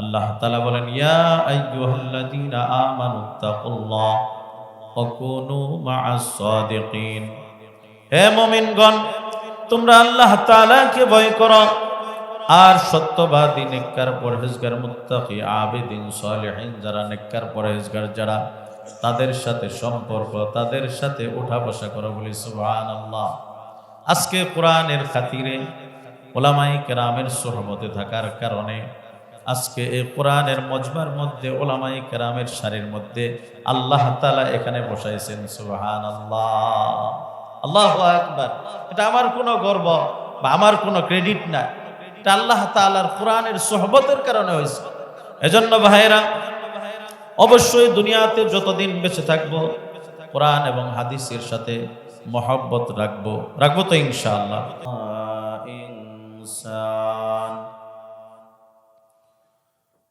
আল্লাহ তালা বলেন, ইয়া আইয়ুহাল্লাযীনা আমানুত্তাকুল্লাহ ওয়া কুনু মা'আস সাদিকিন। হে মুমিনগণ, তোমরা আল্লাহ তাআলাকে ভয় করো। আর সত্যবাদী, নেককার, পরহেজগার, মুত্তাকি, আবেদিন, সালেহিন, যারা নেককার, পরহেজগার, যারা তাদের সাথে সম্পর্ক, তাদের সাথে উঠা বসা করো বলি সুবহানাল্লাহ। আজকে কোরআনের খাতিরে ওলামাই কেরামের সোহবতে থাকার কারণে আজকে এই কোরআনের মজমার মধ্যে ওলামাই কেরামের সারির মধ্যে আল্লাহ তালা এখানে বসাইছেন সুবহান আল্লাহ আল্লাহ একবার এটা আমার কোনো গর্ব বা আমার কোনো ক্রেডিট না। এটা আল্লাহ তালার কোরআনের সোহবতের কারণে হয়েছে। এজন্য ভাইরা অবশ্যই দুনিয়াতে যতদিন বেঁচে থাকব, কোরআন এবং হাদিসের সাথে মহব্বত রাখব। রাখব তো ইনশাআল্লাহ। ইনসান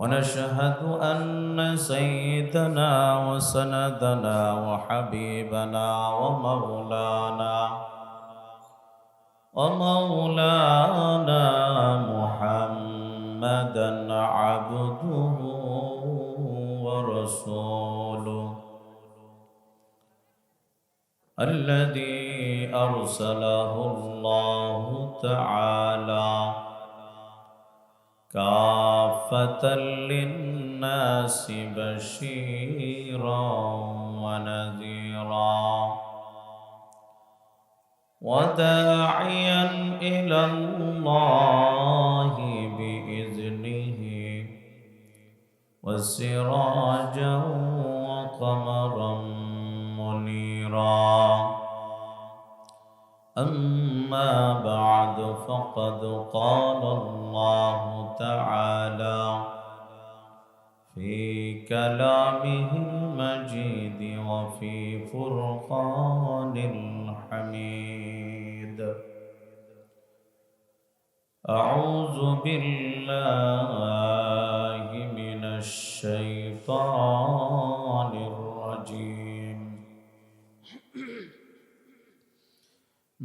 ونشهد أن سيدنا وسندنا وحبيبنا ومولانا ومولانا محمدا عبده ورسوله الذي أرسله الله تعالى كافة للناس بشيرا ونذيرا وداعيا إلى الله بإذنه وسراجا وقمرا منيرا أما بعد فقد قال الله تعالى في كلامه المجيد وفي فرقان الحميد. أعوذ بالله من الشيطان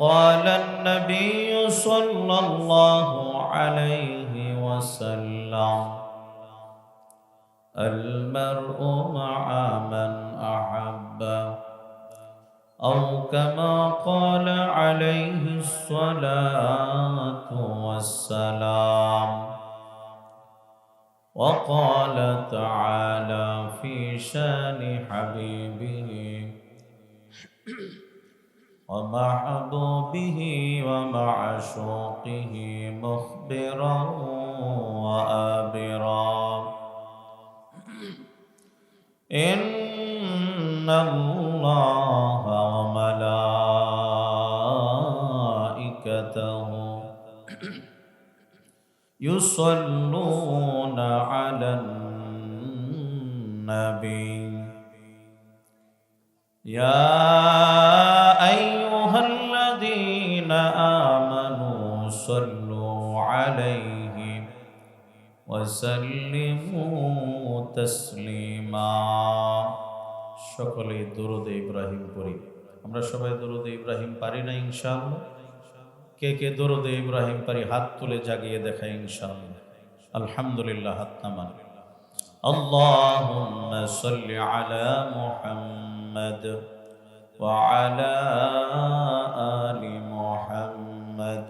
وقال النبي صلى الله عليه وسلم المرء مع من أحب أو كما قال عليه الصلاة والسلام. وقال تعالى في شان حبيبه ومحبوبه ومعشوقه مخبرا وآبرا. إن الله وملائكته يصلون على النبي. يا عليه وسلموا تسليما সকলে দরুদে ইব্রাহিম পড়ি আমরা সবাই দরুদে ইব্রাহিম পারি না ইনশাআল্লাহ কে কে দরুদে ইব্রাহিম পারি হাত তুলে জাগিয়ে দেখায় ইনশাআল্লাহ আলহামদুলিল্লাহ হাত নামান اللهم صل على محمد وعلى آل محمد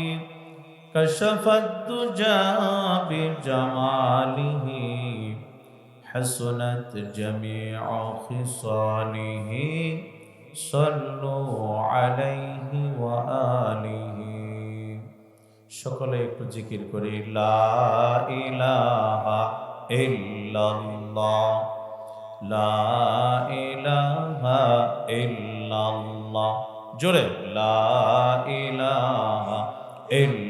كشف الدجى بجماله حسنت جميع خصاله صلوا عليه وآله সকলে একটু জিকির করি লা ইলাহা ইল্লাল্লাহ লা ইলাহা ইল্লাল্লাহ জোরে লা ইলাহা ইল্লাল্লাহ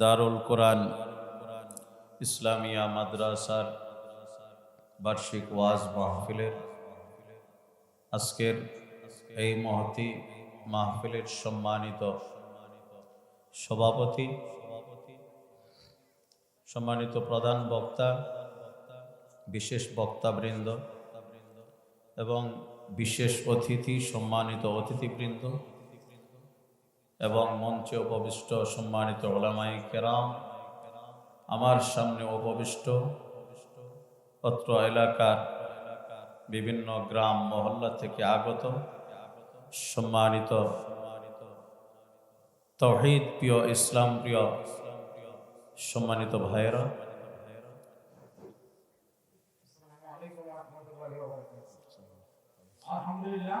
দারুল কোরআন, ইসলামিয়া মাদ্রাসার বার্ষিক ওয়াজ মাহফিলের আজকের এই মহতি মাহফিলের সম্মানিত সভাপতি, সম্মানিত প্রধান বক্তা, বিশেষ বক্তাবৃন্দ এবং বিশেষ অতিথি, সম্মানিত অতিথিবৃন্দ এবং মঞ্চে উপবিষ্ট সম্মানিত ওলামাই কেরাম, আমার সামনে উপবিষ্ট অত্র এলাকার বিভিন্ন গ্রাম মহল্লা থেকে আগত সম্মানিত তহিদ প্রিয় ইসলাম প্রিয় সম্মানিত ভাইয়েরা, আলহামদুলিল্লাহ।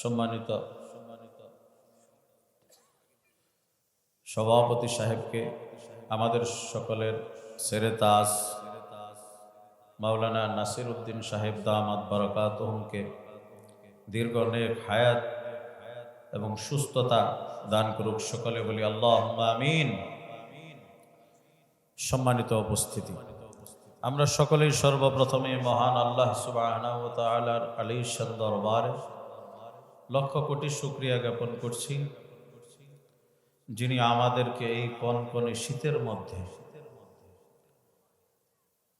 সম্মানিত সভাপতি সাহেবকে, আমাদের সকলের সেরে তাজ, মাওলানা নাসির উদ্দিন সাহেব দামাত বরকাতহমকে দীর্ঘ নেক হায়াত এবং সুস্থতা দান করুক সকলে বলি আল্লাহ আমিন। সম্মানিত উপস্থিতি, আমরা সকলেই সর্বপ্রথমে মহান আল্লাহ সুবাহ আলী দরবারে লক্ষ কোটি শুক্রিয়া জ্ঞাপন করছি যিনি আমাদেরকে এই কনকনে শীতের মধ্যে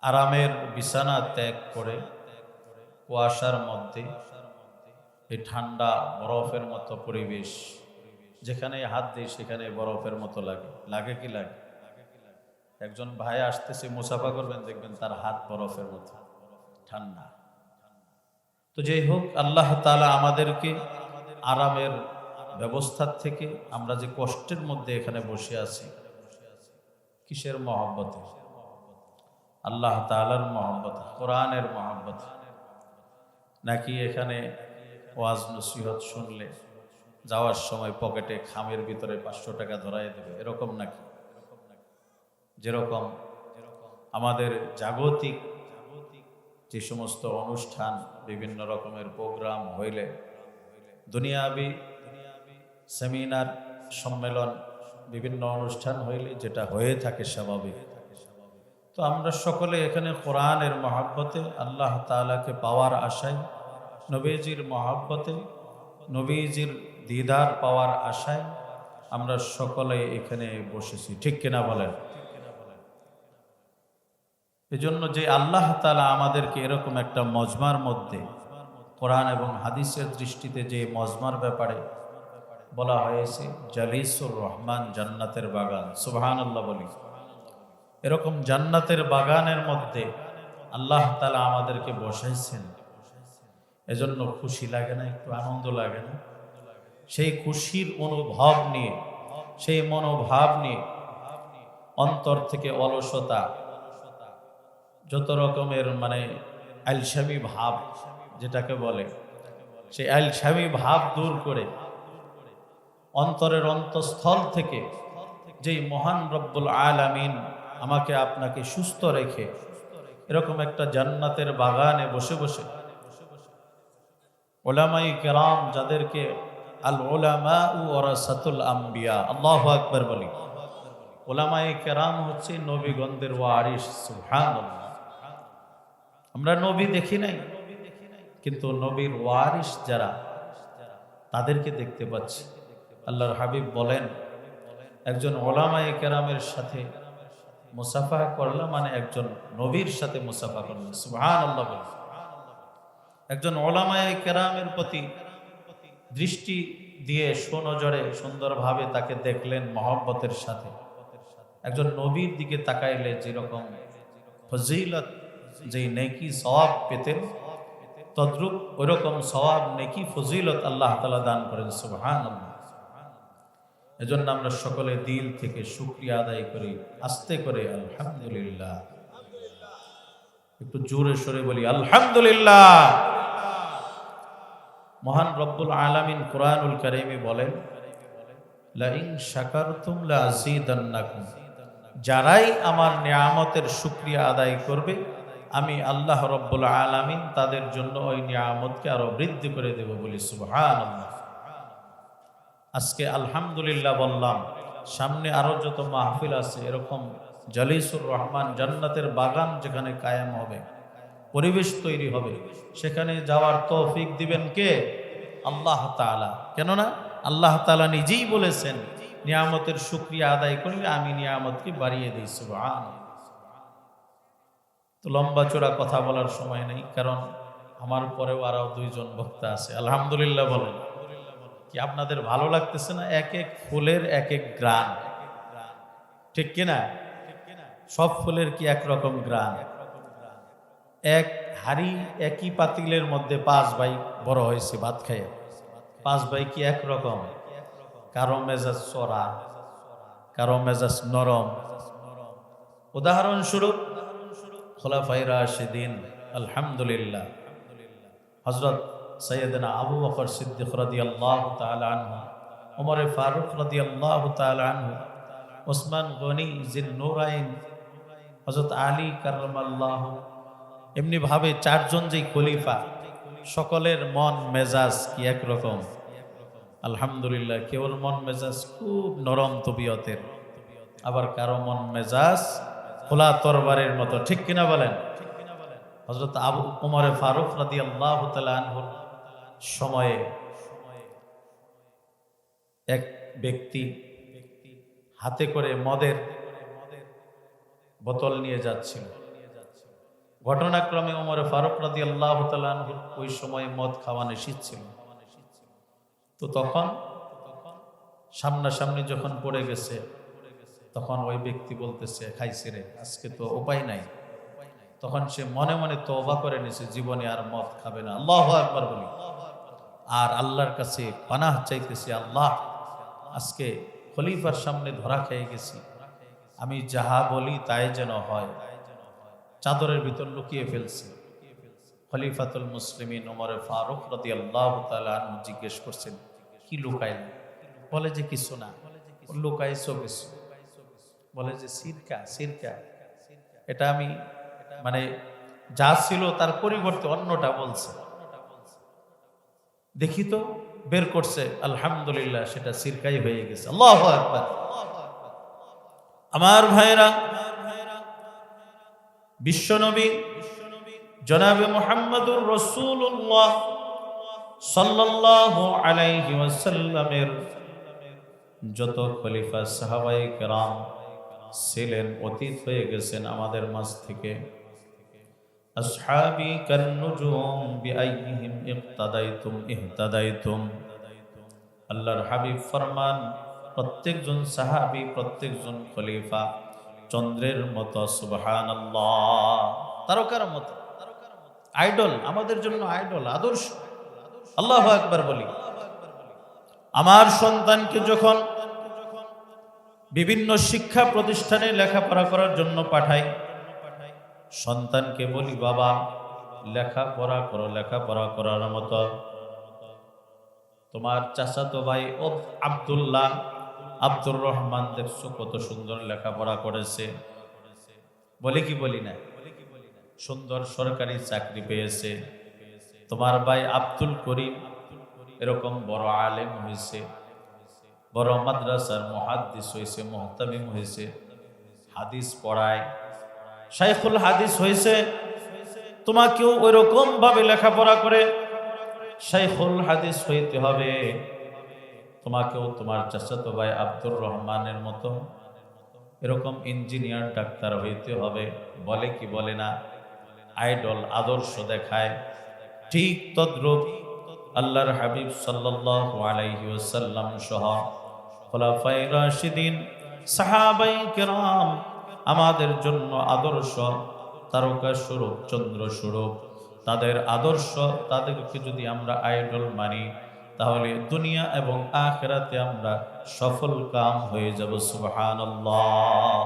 আরামের বিছানা ত্যাগ করে কুয়াশার মধ্যে এই ঠান্ডা বরফের মতো পরিবেশ যেখানে হাত দিই সেখানে বরফের মতো লাগে। লাগে কি লাগে? একজন ভাই আসতেছে, মুসাফা করবেন, দেখবেন তার হাত বরফের মতো, ঠান্ডা। তো যেই হোক, আল্লাহ তালা আমাদেরকে আরামের ব্যবস্থার থেকে আমরা যে কষ্টের মধ্যে এখানে বসে আছি, কিসের মহব্বতে? আল্লাহ তালার মহব্বত, কোরআনের মহব্বত। নাকি এখানে ওয়াজ নসিহত শুনলে যাওয়ার সময় পকেটে খামের ভিতরে পাঁচশো টাকা ধরাই দেবে? এরকম নাকি? যেরকম আমাদের জাগতিক যে সমস্ত অনুষ্ঠান, বিভিন্ন রকমের প্রোগ্রাম হইলে দুনিয়াবি সেমিনার, সম্মেলন, বিভিন্ন অনুষ্ঠান হইলে যেটা হয়ে থাকে স্বাভাবিক তো আমরা সকলে এখানে কোরআনের মহাব্বতে আল্লাহ তাআলাকে পাওয়ার আশায়, নবীজির মহাব্বতে, নবীজির দিদার পাওয়ার আশায় আমরা সকলে এখানে বসেছি। ঠিক কিনা বলেন? এজন্য যে আল্লাহ তালা আমাদেরকে এরকম একটা মজমার মধ্যে কোরআন এবং হাদিসের দৃষ্টিতে যে মজমার ব্যাপারে বলা হয়েছে, জালিসুর রহমান জান্নাতের বাগান। সুবহান আল্লাহ বলি। এরকম জান্নাতের বাগানের মধ্যে আল্লাহ তালা আমাদেরকে বসাইছেন। এজন্য খুশি লাগে না, একটু আনন্দ লাগে না। সেই খুশির অনুভব নিয়ে, সেই মনোভাব নিয়ে অন্তর থেকে অলসতা, যত রকমের মানে আলসামি ভাব যেটাকে বলে সেই আলসামি ভাব দূর করে অন্তরের অন্তঃস্থল থেকে যেই মহান রব্বুল আলামিন আমাকে আপনাকে সুস্থ রেখে এরকম একটা জান্নাতের বাগানে বসে বসে ওলামাই কেরাম যাদেরকে আল ওলামা ওরাসাতুল আম্বিয়া, আল্লাহ আকবর বলি, ওলামাই কেরাম হচ্ছে নবীগন্ধের ওয়ারিস সুহান আমরা নবী দেখি নাই। কিন্তু নবীর ওয়ারিস যারা, তাদেরকে দেখতে পাচ্ছি। আল্লাহর হাবিব বলেন, একজন ওলামাই কেরামের সাথে মুসাফা করলাম মানে একজন নবীর সাথে মুসাফা করলাম সুহান আল্লাহ বলেন। একজন ওলামায় কেরামের প্রতি দৃষ্টি দিয়ে সুনজরে, সুন্দরভাবে তাকে দেখলেন মহব্বতের সাথে। একজন নবীর দিকে তাকাইলে যেরকম ফজিলত, যেই নেকি সব পেতেন তদ্রুপ ওইরকম সওয়াব নেকি ফজিলত আল্লাহ তালা দান করেন সুবহান এজন্য আমরা সকলে দিল থেকে শুক্রিয়া আদায় করি, আস্তে করে আলহামদুলিল্লাহ। একটু জোরে সরে বলি, আলহামদুলিল্লাহ। মহান রব্বুল আলামিন কোরআনুল কারিমে বলেন, লাইন শাকারতুম লাযীদান্নাকুম যারাই আমার নিয়ামতের শুকরিয়া আদায় করবে আমি আল্লাহ রব্বুল আলামিন তাদের জন্য ওই নিয়ামতকে আরও বৃদ্ধি করে দেব বলি সুবহানাল্লাহ। আজকে আলহামদুলিল্লাহ বললাম, সামনে আরও যত মাহফিল আছে, এরকম জালিসুর রহমান জান্নাতের বাগান যেখানে কায়েম হবে, পরিবেশ তৈরি হবে, সেখানে যাওয়ার তৌফিক দিবেন কে? আল্লাহ তাআলা। কেননা আল্লাহ তাআলা নিজেই বলেছেন, নিয়ামতের শুক্রিয়া আদায় করলে আমি নিয়ামতকে বাড়িয়ে দিই সুবহান তো লম্বা চোরা কথা বলার সময় নেই, কারণ আমার পরেও আরও দুইজন বক্তা আছে। আলহামদুলিল্লাহ বলেন। কি আপনাদের ভালো লাগতেছে না? এক এক ফুলের এক এক গ্রান। ঠিক কিনা সব ফুলের কি একরকম গ্রান? এক হাড়ি একই পাতিলের মধ্যে পাঁচ ভাই বড় হয়েছে ভাত খাইয়ে। পাঁচ ভাই কি একরকম? কারও মেজাজ চড়া, কারও মেজাজ নরম। উদাহরণস্বরূপ খোলাফাই রাশিদিন, আলহামদুলিল্লাহ। হজরত সৈয়দনা আবু বকর সিদ্দিক রাদি আল্লাহ আনহু, ওমর ফারুক রাদি আল্লাহ আনহু, ওসমান গনি, জিন নুরাইন হজরত আলী কারম আল্লাহ এমনি ভাবে চারজন যেই খলিফা, সকলের মন মেজাজ কি একরকম? আলহামদুলিল্লাহ কেউর মন মেজাজ খুব নরম তবিয়তের। আবার কারও মন মেজাজ খোলা তরবারের মতো, ঠিক কিনা বলেন? হজরত আবু উমরে ফারুক রাদি আল্লাহ সময়ে এক ব্যক্তি হাতে করে মদের বোতল নিয়ে যাচ্ছিল। ঘটনাক্রমে ওমরে ফারুক রাদি আল্লাহ তালুর ওই সময়ে মদ খাওয়া নিষিদ্ধ ছিল। তো তখন সামনাসামনি যখন পড়ে গেছে তখন ওই ব্যক্তি বলতেছে, খাইছে রে, আজকে তো উপায় নাই। তখন সে মনে মনে তওবা করে নিছে, জীবনে আর মদ খাবে না। আল্লাহ একবার বলি। আর আল্লাহর কাছে পানাহ চাইতেছে, আল্লাহ, আজকে খলিফার সামনে ধরা খেয়ে গেছি। আমি যাহা বলি তাই যেন হয়। চাদরের ভিতর লুকিয়ে ফেলছে। খলিফাতুল মুসলিমিন ওমরে ফারুক রদি আল্লাহ জিজ্ঞেস করছেন, কি লুকাই বলে যে, কিছু না। লুকাইছো কিছু? বলে যে সিরকা সিরকা। এটা আমি মানে যা ছিল তার পরিবর্তে অন্যটা বলছে। দেখি তো, বের করছে, আলহামদুলিল্লাহ সেটা সিরকাই হয়ে গেছে। আল্লাহ আকবার। আমার ভাইরা বিশ্বনবী, জনাবে মোহাম্মদুর রসুল্লাহ সাল্লাল্লাহু আলাইহি ওয়াসাল্লামের যত খলিফা সাহাবাই কেরাম ছিলেন, অতীত হয়ে গেছেন আমাদের মাঝ থেকে। আল্লাহর প্রত্যেকজন প্রত্যেকজন খলিফা চন্দ্রের মতো তারকার মতো। আইডল, আমাদের জন্য আইডল, আদর্শ। আল্লাহ একবার বলি। আমার সন্তানকে যখন বিভিন্ন শিক্ষা প্রতিষ্ঠানে লেখাপড়া করার জন্য পাঠাই। সন্তানকে বলি, বাবা, লেখাপড়া করো, লেখাপড়া করার মতো। তোমার চাচাতো ভাই ও আবদুল্লাহ, আব্দুর রহমান দেখছ কত সুন্দর লেখাপড়া করেছে। বলি কি বলি না? সুন্দর সরকারি চাকরি পেয়েছে। তোমার ভাই আব্দুল করিম এরকম বড় আলেম হয়েছে। বড় মাদ্রাসার মহাদ্দিস হয়েছে, মোহতামিম হয়েছে। হাদিস পড়ায়। শাইখুল হাদিস হয়েছে। তোমাকেও ওই ভাবে লেখাপড়া করে শাইখুল হাদিস হইতে হবে। তোমাকেও তোমার চাচাতো ভাই আব্দুর রহমানের মতো এরকম ইঞ্জিনিয়ার, ডাক্তার হইতে হবে। বলে কি বলে না? আইডল আদর্শ দেখায়। ঠিক তদ্রূপ আল্লাহর হাবিব সাল্লাল্লাহু আলাইহি ওয়াসাল্লাম সহ খোলাফায়ে রাশিদিন, সাহাবাই কেরাম, আমাদের জন্য আদর্শ তারকা স্বরূপ চন্দ্র স্বরূপ তাদের আদর্শ, তাদেরকে যদি আমরা আইডল মানি, তাহলে দুনিয়া এবং আখেরাতে আমরা সফল কাম হয়ে যাব, সুবহানাল্লাহ।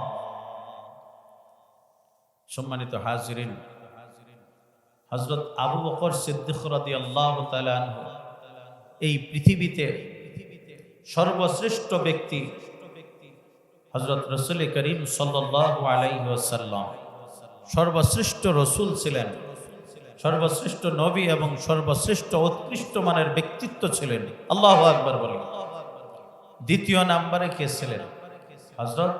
সম্মানিত হাজিরিন হজরত আবু বকর সিদ্দিক এই পৃথিবীতে সর্বশ্রেষ্ঠ ব্যক্তি হজরত রসুল করিম সাল্লাল্লাহু আলাইহি সর্বশ্রেষ্ঠ রসুল ছিলেন। সর্বশ্রেষ্ঠ নবী এবং সর্বশ্রেষ্ঠ উৎকৃষ্ট মানের ব্যক্তিত্ব ছিলেন। আল্লাহ আকবর বলেন। দ্বিতীয় নাম্বারে কে ছিলেন? হজরত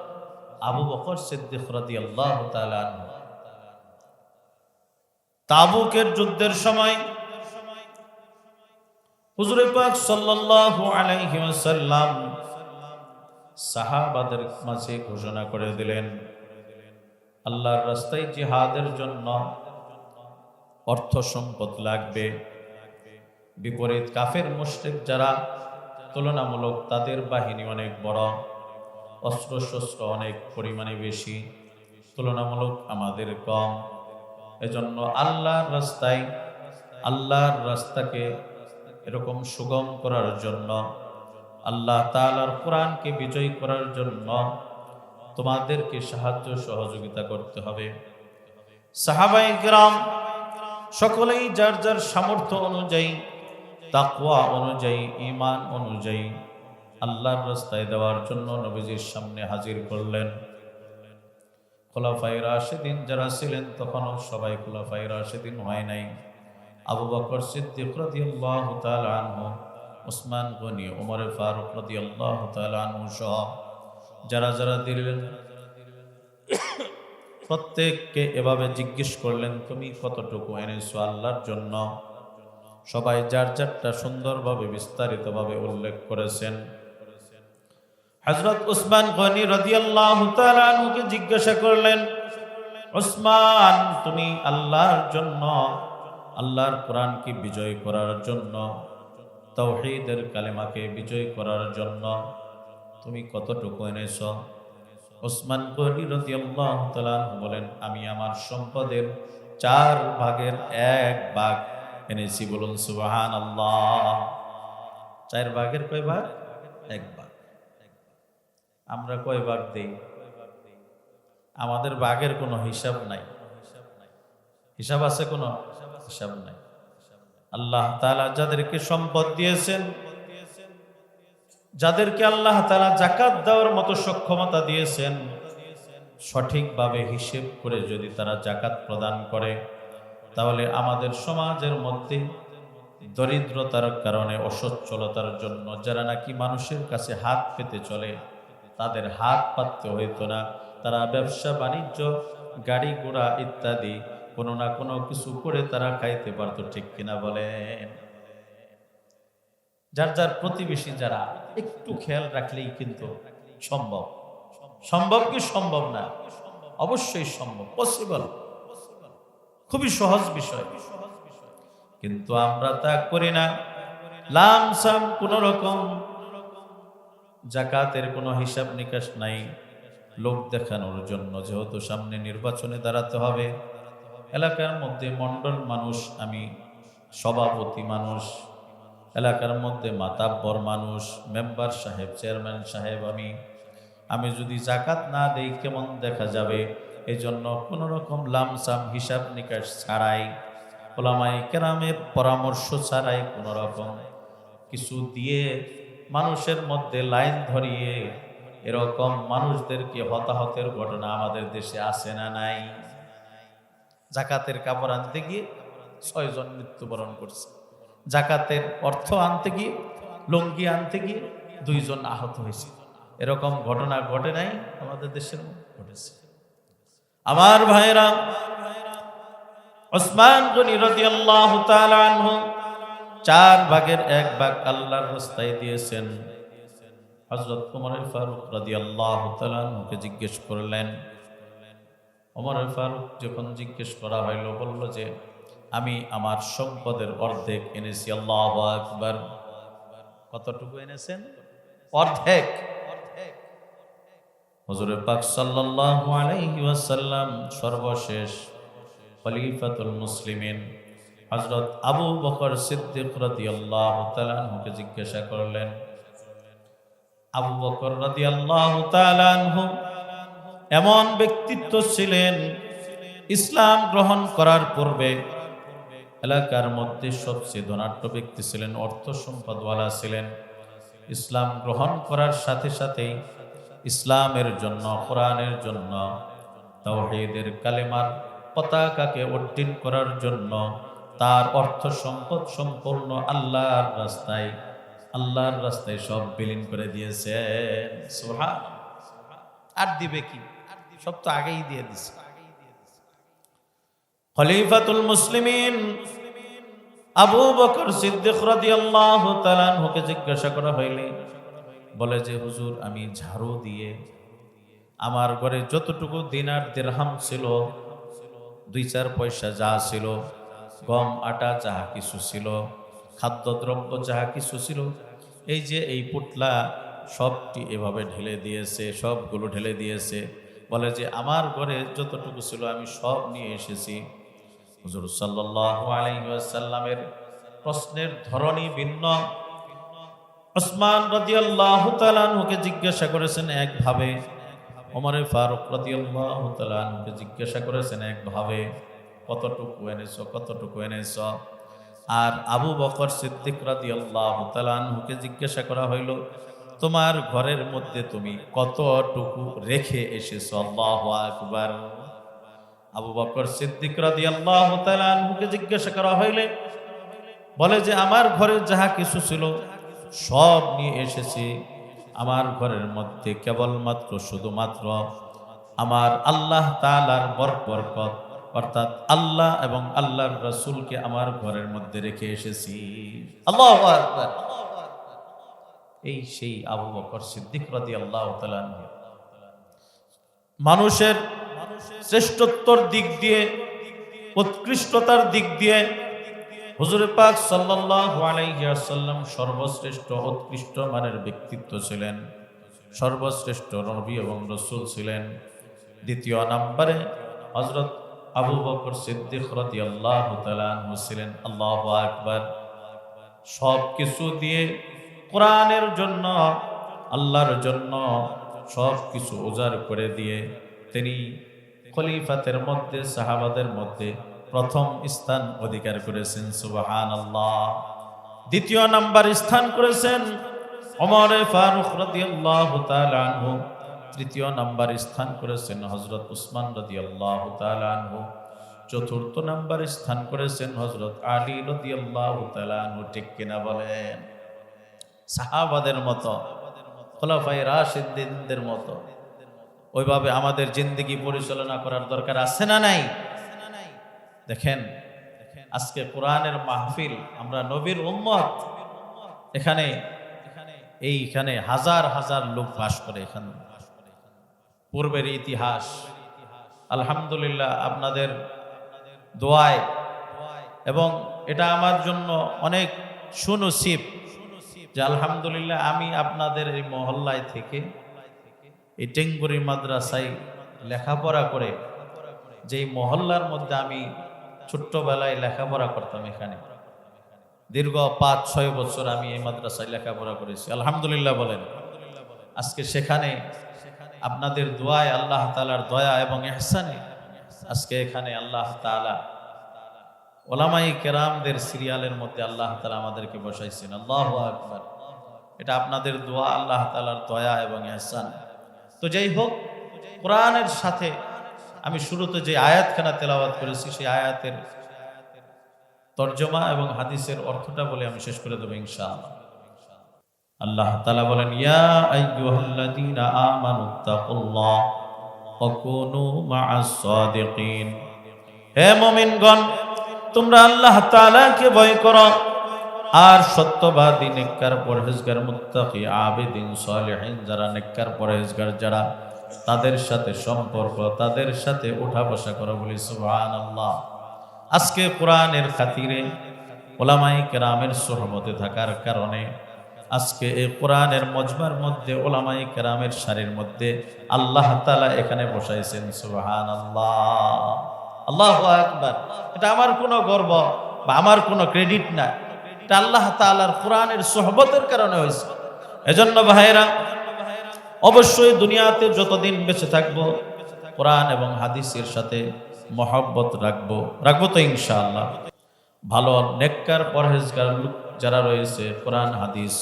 আবু বকর সিদ্দিক রাদিয়াল্লাহু তাআলা আনহু। তাবুকের যুদ্ধের সময় হুজুরে পাক সাল্লাল্লাহু আলাইহি ওয়াসাল্লাম সাহাবাদের মাঝে ঘোষণা করে দিলেন, আল্লাহর রাস্তায় জিহাদের জন্য অর্থ সম্পদ লাগবে। বিপরীত কাফের মুশরিক যারা তুলনামূলক তাদের বাহিনী অনেক বড় অস্ত্র শস্ত্র অনেক পরিমাণে বেশি, তুলনামূলক আমাদের কম। এজন্য আল্লাহর রাস্তায়, আল্লাহর রাস্তাকে এরকম সুগম করার জন্য, আল্লাহ তালার কোরআনকে বিজয়ী করার জন্য তোমাদেরকে সাহায্য সহযোগিতা করতে হবে। সাহাবাই গ্রাম সকলেই যার যার সামর্থ্য অনুযায়ী, তাকওয়া অনুযায়ী ইমান অনুযায়ী আল্লাহর রাস্তায় দেওয়ার জন্য নবীজির সামনে হাজির করলেন। খোলাফাই রাশেদিন যারা ছিলেন, তখনও সবাই খোলাফাই রাশেদিন হয় নাই। আবু বকর সিদ্দিক রাদিয়াল্লাহু তাআলা আনহু ওসমান গনি ওমর ফারুক রাদিয়াল্লাহু তাআলা আনহু সহ যারা যারা দিলেন, প্রত্যেককে এভাবে জিজ্ঞেস করলেন, তুমি কতটুকু এনেছো আল্লাহর জন্য? সবাই যার যারটা সুন্দরভাবে বিস্তারিতভাবে উল্লেখ করেছেন। হজরত উসমান গনি রাদিয়াল্লাহু তাআলা আনহুকে জিজ্ঞাসা করলেন, উসমান, তুমি আল্লাহর জন্য আল্লাহর কোরআনকে বিজয় করার জন্য তৌহিদের কালেমাকে বিজয় করার জন্য তুমি কতটুকু এনেছ? ওসমান গনি বলেন, আমি আমার সম্পদের চার ভাগের এক ভাগ এনেছি। বলুন, সুবহানাল্লাহ। চার ভাগের কয় ভাগ? এক ভাগ। আমরা কয় ভাগ দিই? আমাদের বাঘের কোনো হিসাব নাই। হিসাব আছে কোনো? হিসাব নাই। আল্লাহ তাআলা যাদেরকে সম্পদ দিয়েছেন, যাদেরকে আল্লাহ তালা জাকাত দেওয়ার মতো সক্ষমতা দিয়েছেন, সঠিকভাবে হিসেব করে যদি তারা জাকাত প্রদান করে, তাহলে আমাদের সমাজের মধ্যে দরিদ্রতার কারণে, অসচ্ছলতার জন্য যারা নাকি মানুষের কাছে হাত পেতে চলে, তাদের হাত পাততে হইতো না। তারা ব্যবসা, বাণিজ্য গাড়ি ঘোড়া ইত্যাদি কোনো না কোনো কিছু করে তারা খাইতে পারতো, ঠিক কিনা বলেন? যার যার প্রতিবেশী যারা, একটু খেয়াল রাখলেই কিন্তু সম্ভব। সম্ভব কি সম্ভব না? অবশ্যই সম্ভব পসিবল খুবই সহজ বিষয়। কিন্তু আমরা তা করি না। লামসাম কোন রকম জাকাতের কোনো হিসাব নিকাশ নাই। লোক দেখানোর জন্য যেহেতু সামনে নির্বাচনে দাঁড়াতে হবে। এলাকার মধ্যে মণ্ডল মানুষ, আমি সভাপতি মানুষ, এলাকার মধ্যে মাতাব্বর মানুষ, মেম্বার সাহেব, চেয়ারম্যান সাহেব, আমি আমি যদি জাকাত না দেই, কেমন দেখা যাবে? এই জন্য কোনোরকম লামসাম হিসাব নিকাশ ছাড়াই ওলামাই কেরামের পরামর্শ ছাড়াই কোনোরকম কিছু দিয়ে মানুষের মধ্যে লাইন ধরিয়ে এরকম মানুষদেরকে হতাহতের ঘটনা আমাদের দেশে আসে না নাই? জাকাতের কাপড় আনতে গিয়ে ছয়জন মৃত্যুবরণ করছে। জাকাতের অর্থ আনতে গিয়ে, লুঙ্গি আনতে গিয়ে দুইজন আহত হয়েছে। এরকম ঘটনা ঘটে নাই আমাদের দেশের ঘটেছে। আমার ভাইরা ওসমান গনি রাদিয়াল্লাহু তাআলা আনহু চার ভাগের এক ভাগ আল্লাহর রাস্তায় দিয়েছেন। হজরত ওমর ফারুক রাদিয়াল্লাহু তাআলা আনহুকে জিজ্ঞেস করলেন ওমর ফারুক যখন জিজ্ঞেস করা হইল, বলল যে, আমি আমার সম্পদের অর্ধেক এনেছি, আল্লাহ আকবার। কতটুকু এনেছেন? অর্ধেক। হজরে পাক সাল্লাল্লাহু আলাইহি ওয়াসাল্লাম সর্বশেষ খলিফাতুল মুসলিমিন হযরত আবু বকর সিদ্দিক রাদিয়াল্লাহু তাআলা আনহুকে জিজ্ঞাসা করলেন। আবু বকর রাদিয়াল্লাহু তাআলা আনহু এমন ব্যক্তিত্ব ছিলেন ইসলাম গ্রহণ করার পূর্বে এলাকার মধ্যে সবচেয়ে ধনাঢ্য ব্যক্তি ছিলেন, অর্থ সম্পদওয়ালা ছিলেন। ইসলাম গ্রহণ করার সাথে সাথেই ইসলামের জন্য, কোরআনের জন্য, তাওহীদের কালেমার পতাকাকে উড্ডীন করার জন্য তার অর্থ সম্পদ সম্পূর্ণ আল্লাহর রাস্তায় আল্লাহর রাস্তায় সব বিলীন করে দিয়েছে সুবহান। আর দিবে কি? সব তো আগেই দিয়ে দিছে। খলিফাতুল মুসলিমিন আবু বকর সিদ্দিক রাদিয়াল্লাহু তাআলা আনহুকে জিজ্ঞাসা করা হইলে বলে যে, হুজুর, আমি ঝাড়ু দিয়ে আমার ঘরে যতটুকু দিনার দিরহাম ছিল, দুই চার পয়সা যা ছিল, গম, আটা যাহা কিছু ছিল, খাদ্যদ্রব্য যাহা কিছু ছিল, এই যে এই পুটলা সবটি এভাবে ঢেলে দিয়েছে, সবগুলো ঢেলে দিয়েছে বলে যে, আমার ঘরে যতটুকু ছিল আমি সব নিয়ে এসেছি। হুজুর আলাইহি প্রশ্নের ধরনই ভিন্ন। ওসমান রাদিয়াল্লাহু তাআলা আনহুকে জিজ্ঞাসা করেছেন একভাবে। ওমরে ফারুক রাদিয়াল্লাহু তাআলা আনহুকে জিজ্ঞাসা করেছেন একভাবে। কতটুকু এনেছো কতটুকু এনেছো? আর আবু বকর সিদ্দিক রাদিয়াল্লাহু তাআলা আনহুকে জিজ্ঞাসা করা হইল তোমার ঘরের মধ্যে তুমি কতটুকু রেখে এসেছ? আল্লাহু আকবার। আবু বকর সিদ্দিক রাদিয়াল্লাহু তাআলা আনহুকে জিজ্ঞাসা করা হইলে বলে যে, আমার ঘরে যাহা কিছু ছিল, সব নিয়ে এসেছি। আমার ঘরের মধ্যে কেবলমাত্র, শুধুমাত্র আমার আল্লাহ তালার বরকত, অর্থাৎ আল্লাহ এবং আল্লাহর রসুলকে আমার ঘরের মধ্যে রেখে এসেছি। আল্লাহ আকবার। এই সেই আবু বকর সিদ্দিক রাদি আল্লাহ মানুষের শ্রেষ্ঠত্বর দিক দিয়ে, উৎকৃষ্টতার দিক দিয়ে হুজুরে পাক ওয়াসাল্লাম সর্বশ্রেষ্ঠ উৎকৃষ্ট মানের ব্যক্তিত্ব ছিলেন। সর্বশ্রেষ্ঠ নবী এবং রসুল ছিলেন। দ্বিতীয় নাম্বারে হজরত আবু বকর সিদ্দিক তাআলা আনহু ছিলেন। আল্লাহ আকবার। সব কিছু দিয়ে কোরআনের জন্য, আল্লাহর জন্য সব কিছু উজাড় করে দিয়ে তিনি খলিফাতের মধ্যে, সাহাবাদের মধ্যে প্রথম স্থান অধিকার করেছেন। সুবাহান আল্লাহ দ্বিতীয় নাম্বার স্থান করেছেন ওমর ফারুক রাদিয়াল্লাহু আনহু। তৃতীয় নাম্বার স্থান করেছেন হযরত উসমান রাদিয়াল্লাহু আনহু। চতুর্থ নাম্বার স্থান করেছেন হজরত আলী তাআলা আনহু। ঠিক কিনা বলেন? সাহাবাদের মতো, খোলাফায়ে রাশিদিনদের মতো। ওইভাবে আমাদের জিন্দগি পরিচালনা করার দরকার আছে না নাই? দেখেন, আজকে কোরআনের মাহফিল, আমরা নবীর উম্মত। এখানে, এইখানে হাজার হাজার লোক বাস করে এখানে। পূর্বের ইতিহাস, আলহামদুলিল্লাহ আপনাদের দোয়ায়। এবং এটা আমার জন্য অনেক সুনসিব। যে আলহামদুলিল্লাহ আমি আপনাদের এই মহল্লায় থেকে এই টেঙ্গুরি মাদ্রাসায় লেখাপড়া করে যেই মহল্লার মধ্যে আমি ছোট্টবেলায় লেখাপড়া করতাম এখানে। দীর্ঘ পাঁচ, ছয় বছর আমি এই মাদ্রাসায় লেখাপড়া করেছি। আলহামদুলিল্লাহ বলেন। আজকে সেখানে আপনাদের দোয়ায় আল্লাহ তালার দয়া এবং এহসানে আজকে এখানে আল্লাহ তালা ওলামাই কেরামদের সিরিয়ালের মধ্যে আল্লাহ তালা আমাদেরকে বসাইছেন, আল্লাহ আকবার। এটা আপনাদের দোয়া, আল্লাহ তালার দয়া এবং এহসান। তো যাই হোক, কোরআনের সাথে আমি শুরুতে যে আয়াতখানা তেলাওয়াত করেছি, সেই আয়াতের তর্জমা এবং হাদিসের অর্থটা বলে আমি শেষ করে দেবো ইনশাআল্লাহ। আল্লাহ তালা বলেন, ইয়া আইয়ুহাল্লাযীনা আমানুত্তাকুল্লাহ ওয়া কুনু মা'আস সাদিকিন হে মুমিনগণ তোমরা আল্লাহ তাআলাকে ভয় করো। আর সত্যবাদী নেককার পরহেজগার, মুত্তাকি আবেদিন সালেহিন যারা নেককার পরহেজগার, যারা তাদের সাথে সম্পর্ক, তাদের সাথে উঠা বসা করো বলি সুবহানাল্লাহ। আজকে কোরআনের খাতিরে ওলামাই কেরামের সহমতে থাকার কারণে আজকে এই কোরআনের মজবার মধ্যে ওলামাই কেরামের সারির মধ্যে আল্লাহ তালা এখানে বসাইছেন সুবহান আল্লাহ আল্লাহ আকবার। এটা আমার কোনো গর্ব বা আমার কোনো ক্রেডিট না। এটা আল্লাহ তালার কোরআনের সোহবতের কারণে হয়েছে। এজন্য ভাইরা অবশ্যই দুনিয়াতে যতদিন বেঁচে থাকব, কোরআন এবং হাদিসের সাথে মহব্বত রাখব। রাখব তো ইনশাআল্লাহ। ভালো নেককার পরহেজগার যারা রয়েছে, কোরআন, হাদিস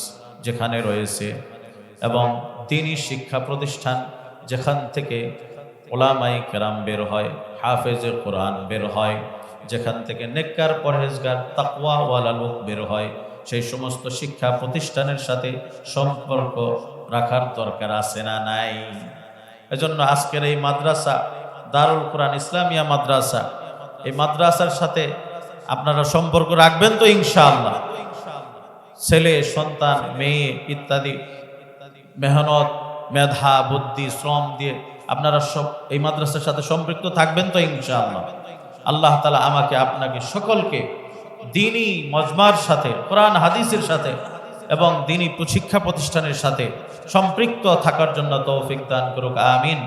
যেখানে রয়েছে, এবং তিনি শিক্ষা প্রতিষ্ঠান যেখান থেকে ওলামাই কেরাম বের হয় হাফেজে কোরআন বের হয়, যেখান থেকে নেককার পরহেজগার, তাকওয়াওয়ালা লোক বের হয়। সেই সমস্ত শিক্ষা প্রতিষ্ঠানের সাথে সম্পর্ক রাখার দরকার আছে না নাই? এজন্য আজকের এই মাদ্রাসা, দারুল কোরআন ইসলামিয়া মাদ্রাসা, এই মাদ্রাসার সাথে আপনারা সম্পর্ক রাখবেন তো ইনশাআল্লাহ। ছেলে, সন্তান, মেয়ে ইত্যাদি মেহনত, মেধা, বুদ্ধি, শ্রম দিয়ে আপনারা সব এই মাদ্রাসার সাথে সম্পৃক্ত থাকবেন তো ইনশাআল্লাহ। আল্লাহ তালা আমাকে, আপনাকে সকলকে দিনই মজমার সাথে, কোরআন, হাদিসের সাথে এবং দিনই প্রশিক্ষা প্রতিষ্ঠানের সাথে সম্পৃক্ত থাকার জন্য তৌফিক দান করুক, আমিন।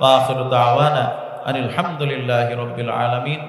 ওয়া আখিরু দাওয়ানা আনিল হামদুলিল্লাহি রাব্বিল আলামিন।